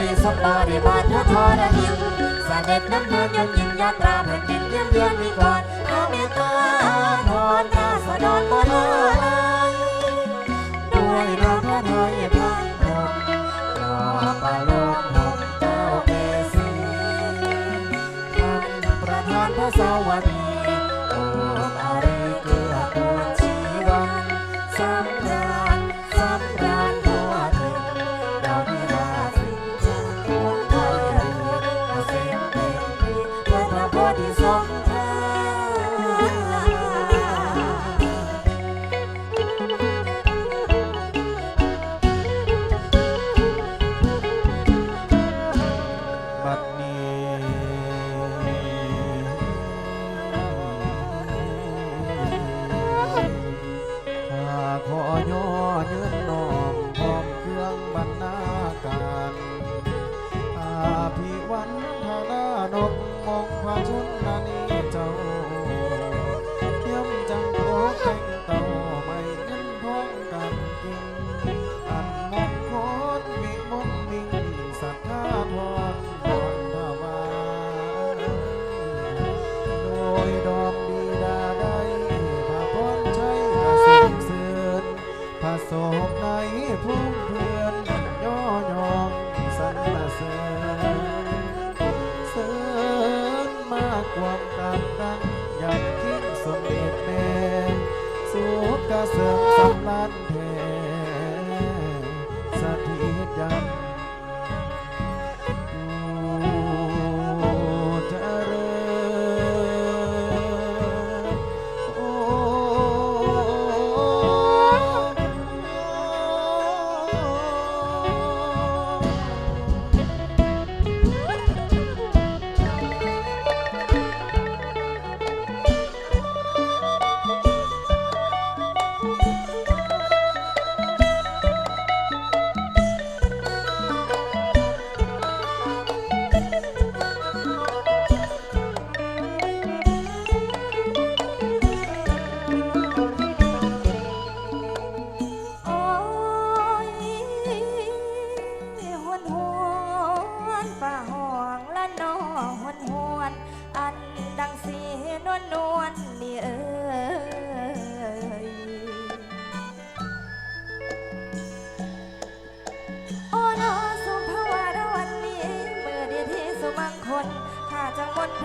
ดีสมบาริบาลทรหินสเสด็จน้ำเมืองยนยิงยาตราแผ่นดินเยี่ยมเยือนวิกรพระเมตตาทอนราษฎรบนอะไร นกมองพระชนนานีเจ้า ข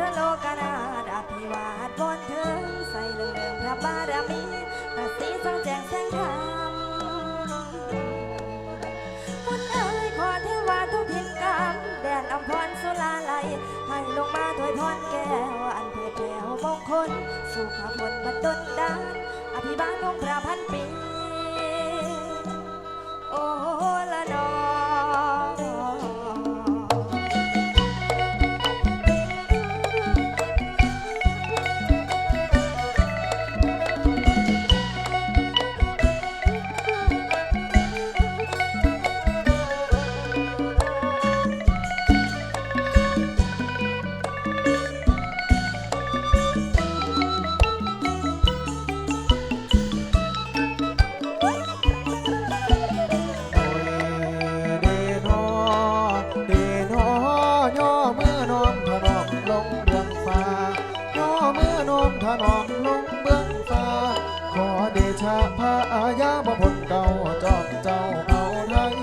ระโลกนาถอภิวาทบนเถิงใส่เรื่องเรื่องพระบารมีพระศรีทรงแจงแสงธรรมมุนเอ๋ยขอเทวาทุกทินกรรมแดนอำพรสุลาลัยให้ลงมาถวยพรแก้ว อันเพื่อแก้วมงคลสุขผลบันดลดานอภิบาลองพระพันปีโอ้ละนอ ท้อมถนอมลงเบื้องฟ้า ขอเดชะพระอาญาบพ้นเก่าจอมเจ้าเอาไทย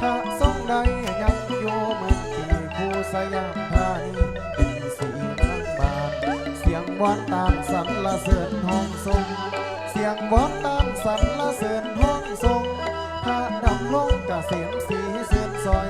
ถ้าทรงใดยังอยู่เมืองที่คู่สยามพานีเป็นสีทั้งบานเสียงวอนตามสรรเสริญห้องทรง เสียงวอนตามสรรเสริญห้องทรงถ้าดำลงกะเสียมสีเสียนซอย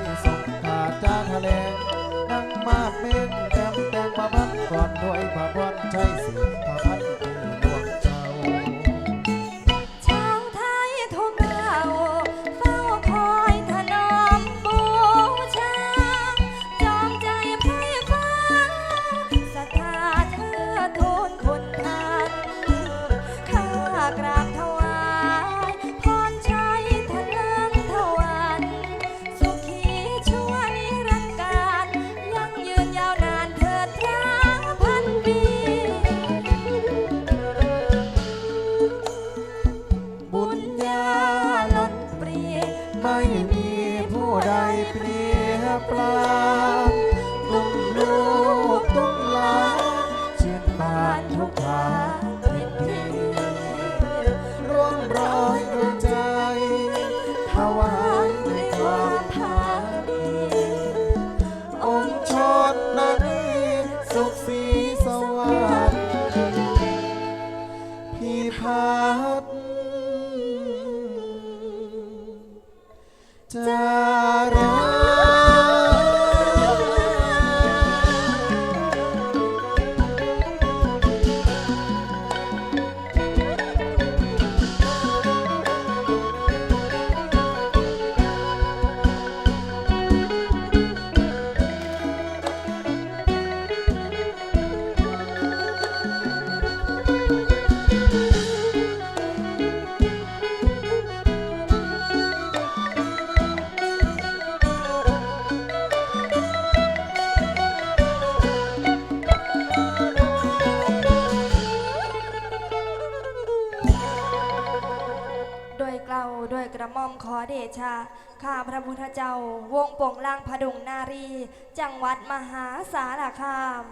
ไม่มีผู้ใดเปรียบปลางตุ้มลูก หม่อมขอเดชะ ข้าพระพุทธเจ้า วงโป่งล่างพดุงนารี จังหวัดมหาสารคาม